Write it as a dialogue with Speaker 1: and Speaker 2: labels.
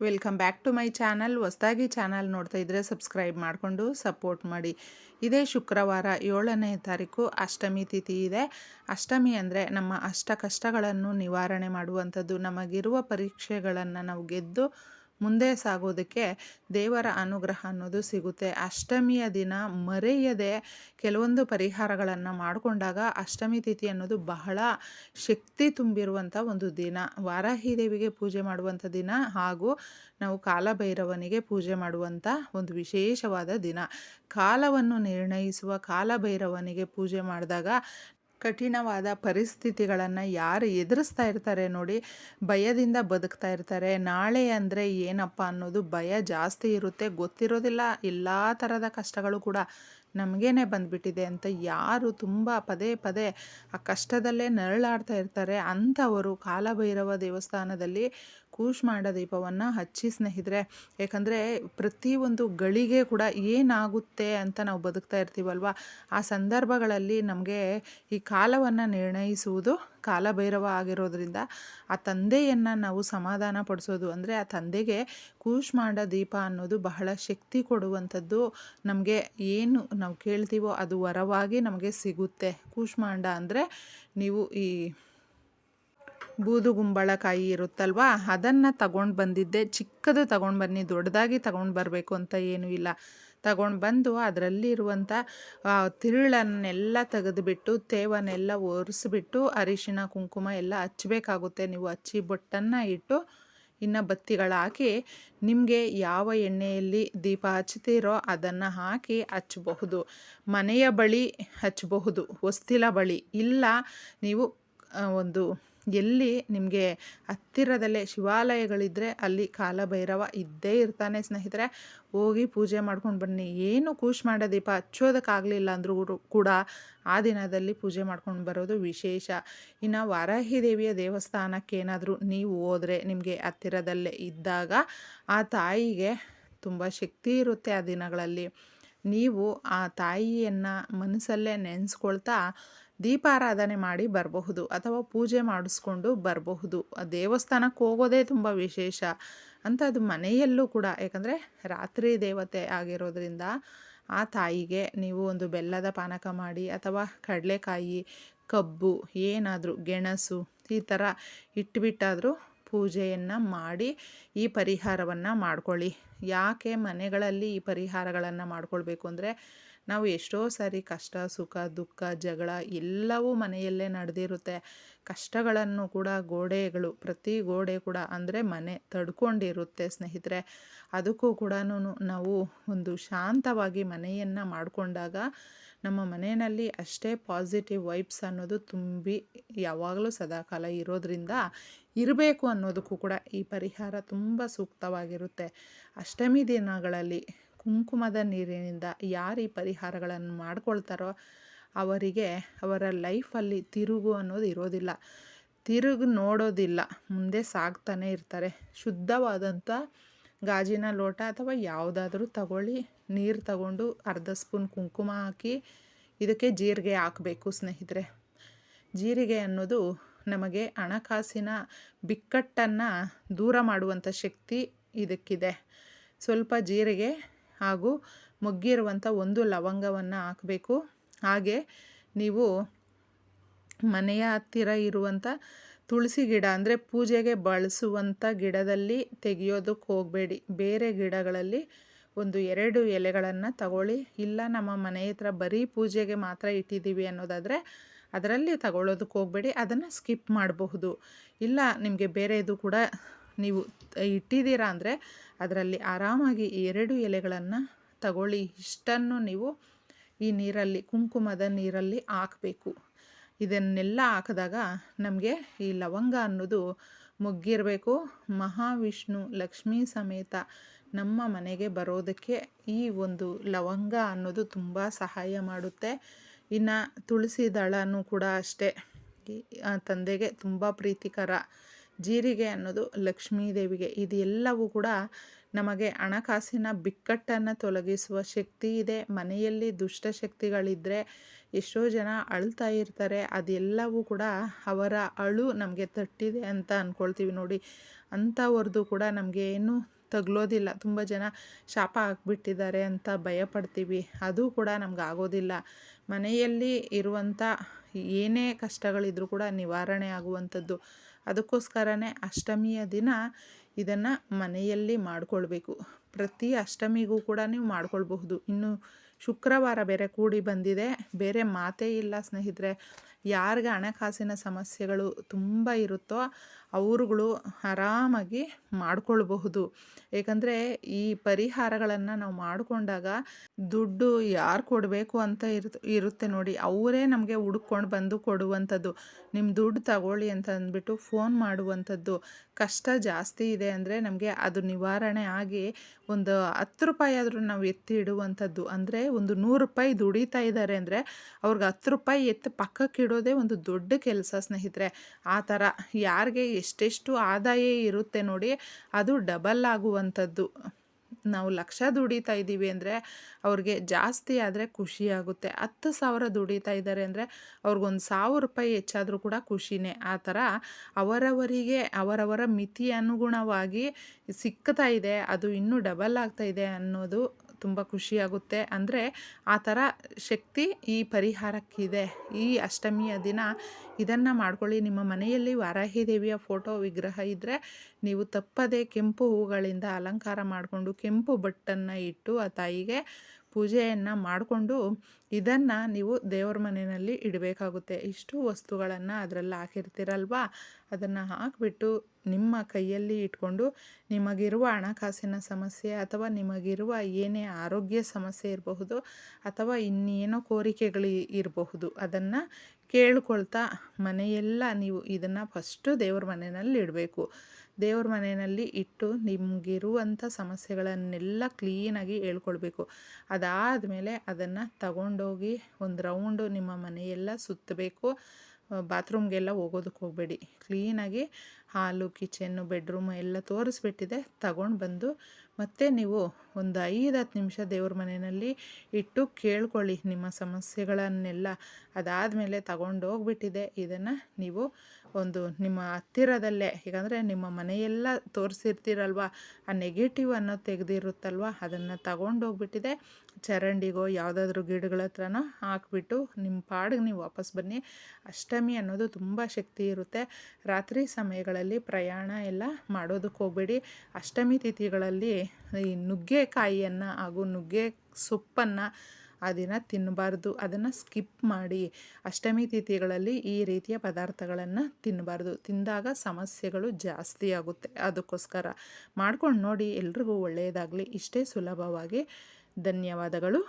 Speaker 1: Welcome back to my channel. ಹೊಸದಾಗಿ channel ನೋಡ್ತಾ ಇದ್ದರೆ ಸಬ್ಸ್ಕ್ರೈಬ್ ಮಾಡಿಕೊಂಡು ಸಪೋರ್ಟ್ ಮಾಡಿ. ಇದೇ ಶುಕ್ರವಾರ ಏಳನೇ ತಾರೀಕು ಅಷ್ಟಮಿ ತಿಥಿ ಇದೆ. ಅಷ್ಟಮಿ ಅಂದರೆ ನಮ್ಮ ಅಷ್ಟ ಕಷ್ಟಗಳನ್ನು ನಿವಾರಣೆ ಮಾಡುವಂಥದ್ದು. ನಮಗಿರುವ ಪರೀಕ್ಷೆಗಳನ್ನು ನಾವು ಗೆದ್ದು ಮುಂದೆ ಸಾಗೋದಕ್ಕೆ ದೇವರ ಅನುಗ್ರಹ ಅನ್ನೋದು ಸಿಗುತ್ತೆ. ಅಷ್ಟಮಿಯ ದಿನ ಮರೆಯದೆ ಕೆಲವೊಂದು ಪರಿಹಾರಗಳನ್ನು ಮಾಡಿಕೊಂಡಾಗ ಅಷ್ಟಮಿ ತಿಥಿ ಅನ್ನೋದು ಬಹಳ ಶಕ್ತಿ ತುಂಬಿರುವಂಥ ಒಂದು ದಿನ. ವಾರಾಹಿ ದೇವಿಗೆ ಪೂಜೆ ಮಾಡುವಂಥ ದಿನ ಹಾಗೂ ನಾವು ಕಾಲಭೈರವನಿಗೆ ಪೂಜೆ ಮಾಡುವಂಥ ಒಂದು ವಿಶೇಷವಾದ ದಿನ. ಕಾಲವನ್ನು ನಿರ್ಣಯಿಸುವ ಕಾಲಭೈರವನಿಗೆ ಪೂಜೆ ಮಾಡಿದಾಗ ಕಠಿಣವಾದ ಪರಿಸ್ಥಿತಿಗಳನ್ನು ಯಾರು ಎದುರಿಸ್ತಾ ಇರ್ತಾರೆ ನೋಡಿ, ಭಯದಿಂದ ಬದುಕ್ತಾ ಇರ್ತಾರೆ. ನಾಳೆ ಅಂದರೆ ಏನಪ್ಪ ಅನ್ನೋದು ಭಯ ಜಾಸ್ತಿ ಇರುತ್ತೆ, ಗೊತ್ತಿರೋದಿಲ್ಲ. ಎಲ್ಲ ಥರದ ಕಷ್ಟಗಳು ಕೂಡ ನಮಗೇನೆ ಬಂದುಬಿಟ್ಟಿದೆ ಅಂತ ಯಾರು ತುಂಬ ಪದೇ ಪದೇ ಆ ಕಷ್ಟದಲ್ಲೇ ನರಳಾಡ್ತಾ ಇರ್ತಾರೆ. ಅಂಥವರು ಕಾಲಭೈರವ ದೇವಸ್ಥಾನದಲ್ಲಿ ಕೂಶ್ಮಾಂಡ ದೀಪವನ್ನು ಹಚ್ಚಿ ಸ್ನೇಹಿತರೆ ಯಾಕಂದರೆ ಪ್ರತಿಯೊಂದು ಗಳಿಗೆ ಕೂಡ ಏನಾಗುತ್ತೆ ಅಂತ ನಾವು ಬದುಕ್ತಾ ಇರ್ತೀವಲ್ವ? ಆ ಸಂದರ್ಭಗಳಲ್ಲಿ ನಮಗೆ ಈ ಕಾಲವನ್ನು ನಿರ್ಣಯಿಸುವುದು ಕಾಲಭೈರವ ಆಗಿರೋದ್ರಿಂದ ಆ ತಂದೆಯನ್ನು ನಾವು ಸಮಾಧಾನ ಪಡಿಸೋದು. ಅಂದರೆ ಆ ತಂದೆಗೆ ಕೂಷ್ಮಾಂಡ ದೀಪ ಅನ್ನೋದು ಬಹಳ ಶಕ್ತಿ ಕೊಡುವಂಥದ್ದು ನಮಗೆ ಏನು ನಾವು ಕೇಳ್ತೀವೋ ಅದು ವರವಾಗಿ ನಮಗೆ ಸಿಗುತ್ತೆ. ಕೂಷ್ಮಾಂಡ ಅಂದರೆ ನೀವು ಈ ಬೂದುಗುಂಬಳಕಾಯಿ ಇರುತ್ತಲ್ವಾ, ಅದನ್ನು ತಗೊಂಡು ಬಂದಿದ್ದೆ, ಚಿಕ್ಕದು ತಗೊಂಡು ಬನ್ನಿ, ದೊಡ್ಡದಾಗಿ ತಗೊಂಡು ಬರಬೇಕು ಅಂತ ಏನೂ ಇಲ್ಲ. ತಗೊಂಡು ಬಂದು ಅದರಲ್ಲಿರುವಂಥ ತಿರುಳನ್ನೆಲ್ಲ ತೆಗೆದುಬಿಟ್ಟು, ತೇವನ್ನೆಲ್ಲ ಒರೆಸ್ಬಿಟ್ಟು, ಅರಿಶಿನ, ಕುಂಕುಮ ಎಲ್ಲ ಹಚ್ಚಬೇಕಾಗುತ್ತೆ ನೀವು ಹಚ್ಚಿ ಬೊಟ್ಟನ್ನು ಇಟ್ಟು, ಇನ್ನು ಬತ್ತಿಗಳಾಕಿ, ನಿಮಗೆ ಯಾವ ಎಣ್ಣೆಯಲ್ಲಿ ದೀಪ ಹಚ್ತೀರೋ ಅದನ್ನು ಹಾಕಿ ಹಚ್ಚಬಹುದು ಮನೆಯ ಬಳಿ ಹಚ್ಚಬಹುದು ಹೊಸ್ತಿಲ ಬಳಿ. ಇಲ್ಲ, ನೀವು ಒಂದು ಎಲ್ಲಿ ನಿಮಗೆ ಹತ್ತಿರದಲ್ಲೇ ಶಿವಾಲಯಗಳಿದ್ದರೆ ಅಲ್ಲಿ ಕಾಲಭೈರವ ಇದ್ದೇ ಇರ್ತಾನೆ ಸ್ನೇಹಿತರೆ. ಹೋಗಿ ಪೂಜೆ ಮಾಡ್ಕೊಂಡು ಬನ್ನಿ. ಏನು ಕೂಶ್ ಮಾಡೋ ದೀಪ ಹಚ್ಚೋದಕ್ಕಾಗಲಿಲ್ಲ ಅಂದರೂ ಕೂಡ ಆ ದಿನದಲ್ಲಿ ಪೂಜೆ ಮಾಡ್ಕೊಂಡು ಬರೋದು ವಿಶೇಷ. ಇನ್ನು ವಾರಾಹಿ ದೇವಿಯ ದೇವಸ್ಥಾನಕ್ಕೇನಾದರೂ ನೀವು ಹೋದರೆ ನಿಮಗೆ ಹತ್ತಿರದಲ್ಲೇ ಇದ್ದಾಗ ಆ ತಾಯಿಗೆ ತುಂಬ ಶಕ್ತಿ ಇರುತ್ತೆ ಆ ದಿನಗಳಲ್ಲಿ. ನೀವು ಆ ತಾಯಿಯನ್ನು ಮನಸ್ಸಲ್ಲೇ ನೆನೆಸ್ಕೊಳ್ತಾ ದೀಪಾರಾಧನೆ ಮಾಡಿ ಬರಬಹುದು ಅಥವಾ ಪೂಜೆ ಮಾಡಿಸ್ಕೊಂಡು ಬರಬಹುದು. ಆ ದೇವಸ್ಥಾನಕ್ಕೆ ಹೋಗೋದೇ ತುಂಬ ವಿಶೇಷ. ಅಂತ ಅದು ಮನೆಯಲ್ಲೂ ಕೂಡ, ಯಾಕಂದರೆ ರಾತ್ರಿ ದೇವತೆ ಆಗಿರೋದ್ರಿಂದ ಆ ತಾಯಿಗೆ ನೀವು ಒಂದು ಬೆಲ್ಲದ ಪಾನಕ ಮಾಡಿ ಅಥವಾ ಕಡಲೆಕಾಯಿ, ಕಬ್ಬು, ಏನಾದರೂ ಗೆಣಸು ಈ ಥರ ಇಟ್ಬಿಟ್ಟಾದರೂ ಪೂಜೆಯನ್ನು ಮಾಡಿ ಈ ಪರಿಹಾರವನ್ನು ಮಾಡ್ಕೊಳ್ಳಿ. ಯಾಕೆ ಮನೆಗಳಲ್ಲಿ ಈ ಪರಿಹಾರಗಳನ್ನು ಮಾಡ್ಕೊಳ್ಬೇಕು ಅಂದರೆ ನಾವು ಎಷ್ಟೋ ಸಾರಿ ಕಷ್ಟ, ಸುಖ, ದುಃಖ, ಜಗಳ ಎಲ್ಲವೂ ಮನೆಯಲ್ಲೇ ನಡೆದಿರುತ್ತೆ. ಕಷ್ಟಗಳನ್ನು ಕೂಡ ಗೋಡೆಗಳು, ಪ್ರತಿ ಗೋಡೆ ಕೂಡ ಅಂದರೆ ಮನೆ ತಡ್ಕೊಂಡಿರುತ್ತೆ ಸ್ನೇಹಿತರೆ. ಅದಕ್ಕೂ ಕೂಡ ನಾವು ಒಂದು ಶಾಂತವಾಗಿ ಮನೆಯನ್ನು ಮಾಡಿಕೊಂಡಾಗ ನಮ್ಮ ಮನೆಯಲ್ಲಿ ಅಷ್ಟೇ ಪಾಸಿಟಿವ್ ವೈಬ್ಸ್ ಅನ್ನೋದು ತುಂಬಿ ಯಾವಾಗಲೂ ಸದಾಕಾಲ ಇರೋದ್ರಿಂದ ಇರಬೇಕು ಅನ್ನೋದಕ್ಕೂ ಕೂಡ ಈ ಪರಿಹಾರ ತುಂಬ ಸೂಕ್ತವಾಗಿರುತ್ತೆ. ಅಷ್ಟಮಿ ದಿನಗಳಲ್ಲಿ ಕುಂಕುಮದ ನೀರಿನಿಂದ ಯಾರು ಈ ಪರಿಹಾರಗಳನ್ನು ಮಾಡ್ಕೊಳ್ತಾರೋ ಅವರಿಗೆ ಅವರ ಲೈಫಲ್ಲಿ ತಿರುಗು ಅನ್ನೋದು ಇರೋದಿಲ್ಲ. ತಿರುಗು ನೋಡೋದಿಲ್ಲ. ಮುಂದೆ ಸಾಗ್ತಾನೆ ಇರ್ತಾರೆ. ಶುದ್ಧವಾದಂಥ ಗಾಜಿನ ಲೋಟ ಅಥವಾ ಯಾವುದಾದ್ರೂ ತಗೊಳ್ಳಿ. ನೀರು ತಗೊಂಡು ಅರ್ಧ ಸ್ಪೂನ್ ಕುಂಕುಮ ಹಾಕಿ ಇದಕ್ಕೆ ಜೀರಿಗೆ ಹಾಕಬೇಕು ಸ್ನೇಹಿತರೆ. ಜೀರಿಗೆ ಅನ್ನೋದು ನಮಗೆ ಹಣಕಾಸಿನ ಬಿಕ್ಕಟ್ಟನ್ನು ದೂರ ಮಾಡುವಂಥ ಶಕ್ತಿ ಇದಕ್ಕಿದೆ. ಸ್ವಲ್ಪ ಜೀರಿಗೆ ಹಾಗೂ ಮುಗ್ಗಿರುವಂಥ ಒಂದು ಲವಂಗವನ್ನು ಹಾಕಬೇಕು. ಹಾಗೆ ನೀವು ಮನೆಯ ಹತ್ತಿರ ಇರುವಂಥ ತುಳಸಿ ಗಿಡ ಅಂದರೆ ಪೂಜೆಗೆ ಬಳಸುವಂಥ ಗಿಡದಲ್ಲಿ ತೆಗೆಯೋದಕ್ಕೆ ಹೋಗಬೇಡಿ. ಬೇರೆ ಗಿಡಗಳಲ್ಲಿ ಒಂದು ಎರಡು ಎಲೆಗಳನ್ನು ತಗೊಳ್ಳಿ. ಇಲ್ಲ, ನಮ್ಮ ಮನೆ ಹತ್ರ ಬರೀ ಪೂಜೆಗೆ ಮಾತ್ರ ಇಟ್ಟಿದ್ದೀವಿ ಅನ್ನೋದಾದರೆ ಅದರಲ್ಲಿ ತಗೊಳ್ಳೋದಕ್ಕೆ ಹೋಗಬೇಡಿ. ಅದನ್ನು ಸ್ಕಿಪ್ ಮಾಡಬಹುದು. ಇಲ್ಲ, ನಿಮಗೆ ಬೇರೆದು ಕೂಡ ನೀವು ಇಟ್ಟಿದ್ದೀರಾ ಅಂದರೆ ಅದರಲ್ಲಿ ಆರಾಮಾಗಿ ಎರಡು ಎಲೆಗಳನ್ನು ತಗೊಳ್ಳಿ. ಇಷ್ಟನ್ನು ನೀವು ಈ ನೀರಲ್ಲಿ, ಕುಂಕುಮದ ನೀರಲ್ಲಿ ಹಾಕಬೇಕು. ಇದನ್ನೆಲ್ಲ ಹಾಕಿದಾಗ ನಮಗೆ ಈ ಲವಂಗ ಅನ್ನೋದು ಮುಗ್ಗಿರಬೇಕು. ಮಹಾವಿಷ್ಣು, ಲಕ್ಷ್ಮೀ ಸಮೇತ ನಮ್ಮ ಮನೆಗೆ ಬರೋದಕ್ಕೆ ಈ ಒಂದು ಲವಂಗ ಅನ್ನೋದು ತುಂಬ ಸಹಾಯ ಮಾಡುತ್ತೆ. ಇನ್ನು ತುಳಸಿ ದಳನೂ ಕೂಡ ಅಷ್ಟೇ. ತಂದೆಗೆ ತುಂಬ ಪ್ರೀತಿಕರ ಜೀರಿಗೆ ಅನ್ನೋದು ಲಕ್ಷ್ಮೀ ದೇವಿಗೆ ಇದೆಲ್ಲವೂ ಕೂಡ ನಮಗೆ ಹಣಕಾಸಿನ ಬಿಕ್ಕಟ್ಟನ್ನು ತೊಲಗಿಸುವ ಶಕ್ತಿ ಇದೆ. ಮನೆಯಲ್ಲಿ ದುಷ್ಟಶಕ್ತಿಗಳಿದ್ದರೆ ಎಷ್ಟೋ ಜನ ಅಳ್ತಾ ಇರ್ತಾರೆ. ಅದೆಲ್ಲವೂ ಕೂಡ ಅವರ ಅಳು ನಮಗೆ ತಟ್ಟಿದೆ ಅಂತ ಅಂದ್ಕೊಳ್ತೀವಿ ನೋಡಿ. ಅಂಥವ್ರದ್ದು ಕೂಡ ನಮಗೆ ಏನು ತಗಲೋದಿಲ್ಲ. ತುಂಬ ಜನ ಶಾಪ ಹಾಕ್ಬಿಟ್ಟಿದ್ದಾರೆ ಅಂತ ಭಯಪಡ್ತೀವಿ. ಅದು ಕೂಡ ನಮ್ಗೆ ಆಗೋದಿಲ್ಲ. ಮನೆಯಲ್ಲಿ ಇರುವಂಥ ಏನೇ ಕಷ್ಟಗಳಿದ್ರೂ ಕೂಡ ನಿವಾರಣೆ ಆಗುವಂಥದ್ದು. ಅದಕ್ಕೋಸ್ಕರನೇ ಅಷ್ಟಮಿಯ ದಿನ ಇದನ್ನು ಮನೆಯಲ್ಲಿ ಮಾಡಿಕೊಳ್ಬೇಕು. ಪ್ರತಿ ಅಷ್ಟಮಿಗೂ ಕೂಡ ನೀವು ಮಾಡ್ಕೊಳ್ಬಹುದು. ಇನ್ನು ಶುಕ್ರವಾರ ಬೇರೆ ಕೂಡಿ ಬಂದಿದೆ. ಬೇರೆ ಮಾತೇ ಇಲ್ಲ ಸ್ನೇಹಿತರೆ. ಯಾರಿಗೆ ಹಣಕಾಸಿನ ಸಮಸ್ಯೆಗಳು ತುಂಬ ಇರುತ್ತೋ ಅವರುಗಳು ಆರಾಮಾಗಿ ಮಾಡಿಕೊಳ್ಬಹುದು. ಏಕೆಂದರೆ ಈ ಪರಿಹಾರಗಳನ್ನು ನಾವು ಮಾಡಿಕೊಂಡಾಗ ದುಡ್ಡು ಯಾರು ಕೊಡಬೇಕು ಅಂತ ಇರು ಇರುತ್ತೆ ನೋಡಿ. ಅವರೇ ನಮಗೆ ಹುಡ್ಕೊಂಡು ಬಂದು ಕೊಡುವಂಥದ್ದು. ನಿಮ್ಮ ದುಡ್ಡು ತಗೊಳ್ಳಿ ಅಂತ ಅಂದ್ಬಿಟ್ಟು ಫೋನ್ ಮಾಡುವಂಥದ್ದು. ಕಷ್ಟ ಜಾಸ್ತಿ ಇದೆ ಅಂದರೆ ನಮಗೆ ಅದು ನಿವಾರಣೆ ಆಗಿ ಒಂದು ಹತ್ತು ರೂಪಾಯಿ ಆದರೂ ನಾವು ಎತ್ತಿ ಇಡುವಂಥದ್ದು. ಅಂದರೆ ಒಂದು ನೂರು ರೂಪಾಯಿ ದುಡಿತಾ ಇದ್ದಾರೆ ಅಂದರೆ ಅವ್ರಿಗೆ ಹತ್ತು ರೂಪಾಯಿ ಎತ್ತು ಪಕ್ಕಕ್ಕೆ ಇಡೋದೇ ಒಂದು ದೊಡ್ಡ ಕೆಲಸ ಸ್ನೇಹಿತರೆ. ಆ ಥರ ಯಾರಿಗೆ ಎಷ್ಟೆಷ್ಟು ಆದಾಯ ಇರುತ್ತೆ ನೋಡಿ ಅದು ಡಬಲ್ ಆಗುವಂಥದ್ದು. ನಾವು ಲಕ್ಷ ದುಡಿತಾ ಇದ್ದೀವಿ ಅಂದರೆ ಅವ್ರಿಗೆ ಜಾಸ್ತಿ ಆದರೆ ಖುಷಿಯಾಗುತ್ತೆ ಹತ್ತು ಸಾವಿರ ದುಡಿತಾ ಇದ್ದಾರೆ ಅಂದರೆ ಅವ್ರಿಗೊಂದು ಸಾವಿರ ರೂಪಾಯಿ ಹೆಚ್ಚಾದರೂ ಕೂಡ ಖುಷಿನೇ. ಆ ಥರ ಅವರವರಿಗೆ, ಅವರವರ ಮಿತಿ ಅನುಗುಣವಾಗಿ ಸಿಗ್ತಾ ಇದೆ. ಅದು ಇನ್ನೂ ಡಬಲ್ ಆಗ್ತಾ ಇದೆ ಅನ್ನೋದು ತುಂಬ ಖುಷಿಯಾಗುತ್ತೆ ಅಂದರೆ ಆ ಥರ ಶಕ್ತಿ ಈ ಪರಿಹಾರಕ್ಕಿದೆ. ಈ ಅಷ್ಟಮಿಯ ದಿನ ಇದನ್ನು ಮಾಡ್ಕೊಳ್ಳಿ. ನಿಮ್ಮ ಮನೆಯಲ್ಲಿ ವಾರಾಹಿ ದೇವಿಯ ಫೋಟೋ ವಿಗ್ರಹ ಇದ್ದರೆ ನೀವು ತಪ್ಪದೆ ಕೆಂಪು ಹೂಗಳಿಂದ ಅಲಂಕಾರ ಮಾಡಿಕೊಂಡು ಕೆಂಪು ಬಟ್ಟನ್ನು ಇಟ್ಟು ಆ ತಾಯಿಗೆ ಪೂಜೆಯನ್ನು ಮಾಡಿಕೊಂಡು ಇದನ್ನು ನೀವು ದೇವರ ಮನೆಯಲ್ಲಿ ಇಡಬೇಕಾಗುತ್ತೆ. ಇಷ್ಟು ವಸ್ತುಗಳನ್ನು ಅದರಲ್ಲಿ ಹಾಕಿರ್ತೀರಲ್ವಾ? ಅದನ್ನು ಹಾಕಿಬಿಟ್ಟು ನಿಮ್ಮ ಕೈಯಲ್ಲಿ ಇಟ್ಕೊಂಡು ನಿಮಗಿರುವ ಹಣಕಾಸಿನ ಸಮಸ್ಯೆ ಅಥವಾ ನಿಮಗಿರುವ ಏನೇ ಆರೋಗ್ಯ ಸಮಸ್ಯೆ ಇರಬಹುದು ಅಥವಾ ಇನ್ನೇನೋ ಕೋರಿಕೆಗಳು ಇರಬಹುದು ಅದನ್ನು ಕೇಳ್ಕೊಳ್ತಾ ಮನೆಯೆಲ್ಲ ನೀವು ಇದನ್ನು ಫಸ್ಟು ದೇವ್ರ ಮನೆಯಲ್ಲಿ ಇಡಬೇಕು. ದೇವ್ರ ಮನೆಯಲ್ಲಿ ಇಟ್ಟು ನಿಮಗಿರುವಂಥ ಸಮಸ್ಯೆಗಳನ್ನೆಲ್ಲ ಕ್ಲೀನಾಗಿ ಹೇಳ್ಕೊಳ್ಬೇಕು ಅದಾದಮೇಲೆ ಅದನ್ನು ತಗೊಂಡೋಗಿ ಒಂದು ರೌಂಡು ನಿಮ್ಮ ಮನೆಯೆಲ್ಲ ಸುತ್ತಬೇಕು. ಬಾತ್ರೂಮ್ಗೆಲ್ಲ ಹೋಗೋದಕ್ಕೆ ಹೋಗಬೇಡಿ. ಕ್ಲೀನಾಗಿ ಹಾಲು ಕಿಚನ್ನು ಬೆಡ್ರೂಮ್ ಎಲ್ಲ ತೋರಿಸ್ಬಿಟ್ಟಿದೆ. ತಗೊಂಡು ಬಂದು ಮತ್ತು ನೀವು ಒಂದು ಐದು ಹತ್ತು ನಿಮಿಷ ದೇವ್ರ ಮನೆಯಲ್ಲಿ ಇಟ್ಟು ಕೇಳ್ಕೊಳ್ಳಿ ನಿಮ್ಮ ಸಮಸ್ಯೆಗಳನ್ನೆಲ್ಲ. ಅದಾದಮೇಲೆ ತಗೊಂಡು ಹೋಗ್ಬಿಟ್ಟಿದೆ. ಇದನ್ನು ನೀವು ಒಂದು ನಿಮ್ಮ ಹತ್ತಿರದಲ್ಲೇ, ಹೇಗಂದರೆ ನಿಮ್ಮ ಮನೆಯೆಲ್ಲ ತೋರಿಸಿರ್ತೀರಲ್ವ? ಆ ನೆಗೆಟಿವ್ ಅನ್ನೋದು ತೆಗೆದಿರುತ್ತಲ್ವ? ಅದನ್ನು ತಗೊಂಡೋಗ್ಬಿಟ್ಟಿದೆ ಚರಂಡಿಗೋ, ಯಾವುದಾದ್ರೂ ಗಿಡಗಳ ಹತ್ರನೋ ಹಾಕ್ಬಿಟ್ಟು ನಿಮ್ಮ ಪಾಡಿಗೆ ನೀವು ವಾಪಸ್ ಬನ್ನಿ. ಅಷ್ಟಮಿ ಅನ್ನೋದು ತುಂಬ ಶಕ್ತಿ ಇರುತ್ತೆ. ರಾತ್ರಿ ಸಮಯಗಳಲ್ಲಿ ಪ್ರಯಾಣ ಎಲ್ಲ ಮಾಡೋದಕ್ಕೆ ಹೋಗಬೇಡಿ. ಅಷ್ಟಮಿ ತಿಥಿಗಳಲ್ಲಿ ಈ ನುಗ್ಗೆಕಾಯಿಯನ್ನು ಹಾಗೂ ನುಗ್ಗೆ ಸೊಪ್ಪನ್ನು ಆ ದಿನ ತಿನ್ನಬಾರ್ದು. ಅದನ್ನು ಸ್ಕಿಪ್ ಮಾಡಿ. ಅಷ್ಟಮಿ ತಿಥಿಗಳಲ್ಲಿ ಈ ರೀತಿಯ ಪದಾರ್ಥಗಳನ್ನು ತಿನ್ನಬಾರ್ದು. ತಿಂದಾಗ ಸಮಸ್ಯೆಗಳು ಜಾಸ್ತಿ ಆಗುತ್ತೆ. ಅದಕ್ಕೋಸ್ಕರ ಮಾಡ್ಕೊಂಡು ನೋಡಿ ಎಲ್ರಿಗೂ ಒಳ್ಳೆಯದಾಗಲಿ ಇಷ್ಟೇ ಸುಲಭವಾಗಿ. ಧನ್ಯವಾದಗಳು.